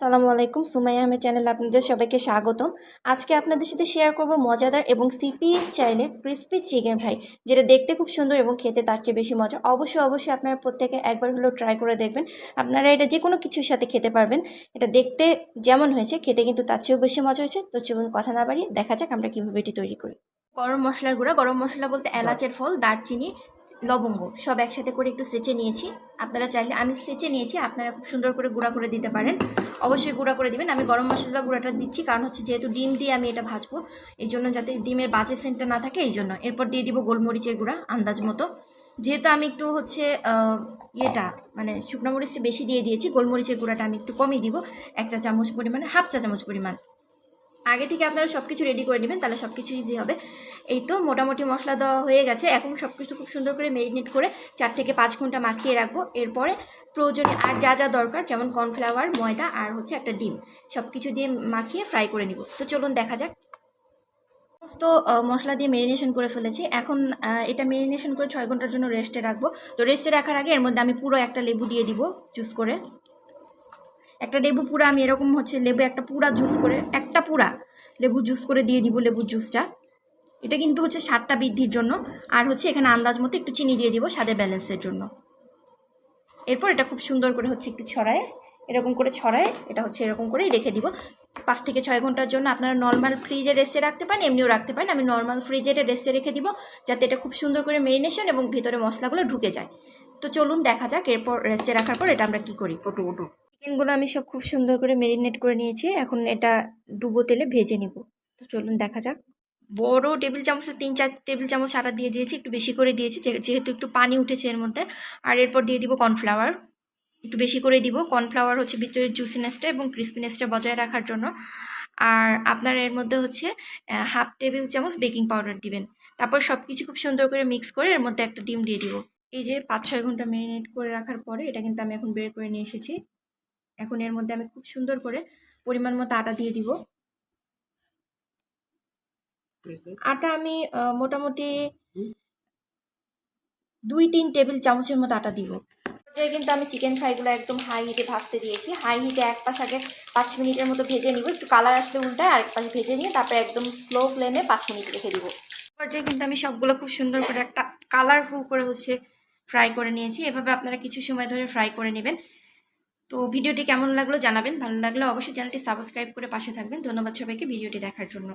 সালামু আলাইকুম, সুমাইয়া আহমেদ চ্যানেলে আপনাদের সবাইকে স্বাগতম। আজকে আপনাদের সাথে শেয়ার করব মজাদার এবং সিপি চাইলে ক্রিসপি চিকেন ফ্রাই যেটা দেখতে খুব সুন্দর এবং খেতে তার চেয়ে বেশি মজা। অবশ্যই অবশ্যই আপনারা প্রত্যেকে একবার হলেও ট্রাই করে দেখবেন। আপনারা এটা যে কোনো কিছুর সাথে খেতে পারবেন। এটা দেখতে যেমন হয়েছে, খেতে কিন্তু তার চেয়েও বেশি মজা হয়েছে। তো চলুন কথা না বাড়িয়ে দেখা যাক আমরা কীভাবে এটি তৈরি করি। গরম মশলার গুঁড়া, গরম মশলা বলতে এলাচের ফল, দারচিনি লবঙ্গ, সব একসাথে করে একটু সেচে নিয়েছি। আপনারা চাইলে, আমি সেচে নিয়েছি, আপনারা খুব সুন্দর করে গুঁড়া করে দিতে পারেন। অবশ্যই গুঁড়া করে দিবেন। আমি গরম মশলা গুঁড়াটা দিচ্ছি, কারণ হচ্ছে যেহেতু ডিম দিয়ে আমি এটা ভাজবো, এই জন্য যাতে ডিমের বাজে সেন্টটা না থাকে, এই জন্য। এরপর দিয়ে দিব গোলমরিচের গুঁড়া, আন্দাজ মতো। যেহেতু আমি একটু হচ্ছে ইয়েটা মানে শুকনো মরিচটা বেশি দিয়ে দিয়েছি, গোলমরিচের গুঁড়াটা আমি একটু কমই দিব, এক চা চামচ পরিমাণে, হাফ চা চামচ পরিমাণ। আগে থেকে আপনারা সব কিছু রেডি করে নেবেন, তাহলে সব কিছু ইজি হবে। এই তো মোটামুটি মশলা দেওয়া হয়ে গেছে। এখন সব কিছু খুব সুন্দর করে মেরিনেট করে চার থেকে পাঁচ ঘণ্টা মাখিয়ে রাখব। এরপরে প্রয়োজনে আর যা যা দরকার, যেমন কর্নফ্লাওয়ার ময়দা আর হচ্ছে একটা ডিম সব কিছু দিয়ে মাখিয়ে ফ্রাই করে নিব। তো চলুন দেখা যাক। তো মশলা দিয়ে মেরিনেশন করে ফেলেছি। এখন এটা মেরিনেশন করে ছয় ঘণ্টার জন্য রেস্টে রাখব। তো রেস্টে রাখার আগে এর মধ্যে আমি পুরো একটা লেবু দিয়ে দিব জুস করে। একটা লেবু পুরা আমি এরকম হচ্ছে লেবু, একটা পুরা জুস করে, একটা পুরা লেবু জুস করে দিয়ে দিব লেবুর জুসটা এটা কিন্তু হচ্ছে স্বাদটা বৃদ্ধির জন্য। আর হচ্ছে এখানে আন্দাজ মতো একটু চিনি দিয়ে দিব স্বাদের ব্যালেন্সের জন্য। এরপর এটা খুব সুন্দর করে হচ্ছে একটু ছড়ায়, এরকম করে ছড়ায়, এটা হচ্ছে এরকম করেই রেখে দিব। পাঁচ থেকে ছয় ঘণ্টার জন্য আপনারা নর্মাল ফ্রিজে রেস্টে রাখতে পারেন, এমনিও রাখতে পারেন। আমি নর্মাল ফ্রিজে এটা রেস্টে রেখে দিব যাতে এটা খুব সুন্দর করে মেরিনেশন এবং ভিতরে মশলাগুলো ঢুকে যায়। তো চলুন দেখা যাক, এরপর রেস্টে রাখার পর এটা আমরা কি করি ওটু ওটু চিকেনগুলো আমি সব খুব সুন্দর করে মেরিনেট করে নিয়েছি। এখন এটা ডুবো তেলে ভেজে নিব। তো চলুন দেখা যাক। বড় টেবিল চামচে তিন চার টেবিল চামচ আটা দিয়ে দিয়েছি, একটু বেশি করে দিয়েছি যেহেতু একটু পানি উঠেছে এর মধ্যে। আর এরপর দিয়ে দিব কর্নফ্লাওয়ার একটু বেশি করে দিব। কর্নফ্লাওয়ার হচ্ছে ভিতরের জুসিনেসটা এবং ক্রিসপিনেসটা বজায় রাখার জন্য। আর আপনার এর মধ্যে হচ্ছে হাফ টেবিল চামচ বেকিং পাউডার দিবেন। তারপর সব কিছু খুব সুন্দর করে মিক্স করে এর মধ্যে একটা ডিম দিয়ে দিব। এই যে পাঁচ ছয় ঘণ্টা ম্যারিনেট করে রাখার পরে এটা কিন্তু আমি এখন বের করে নিয়ে এসেছি। এখন এর মধ্যে আমি খুব সুন্দর করে পরিমাণ মতো আটা দিয়ে দিব। আটা আমি মোটামুটি দুই তিন টেবিল চামচের মতো আটা দিব। পর্যায়ে কিন্তু আমি চিকেন ফ্রাইগুলো একদম হাই হিটে ভাজতে দিয়েছি। হাই হিটে এক পাশ আগে পাঁচ মিনিটের মতো ভেজে নিব। একটু কালার আসলে উল্টায় আরেক পাশে ভেজে নিয়ে তারপরে একদম স্লো ফ্লেমে পাঁচ মিনিট রেখে দিব। পর্যায়ে কিন্তু আমি সবগুলো খুব সুন্দর করে একটা কালারফুল করে হচ্ছে ফ্রাই করে নিয়েছি। এভাবে আপনারা কিছু সময় ধরে ফ্রাই করে নেবেন। তো ভিডিওটি কেমন লাগল জানাবেন, ভালো লাগলে অবশ্যই চ্যানেলটি সাবস্ক্রাইব করে পাশে থাকবেন। ধন্যবাদ সবাইকে ভিডিওটি দেখার জন্য।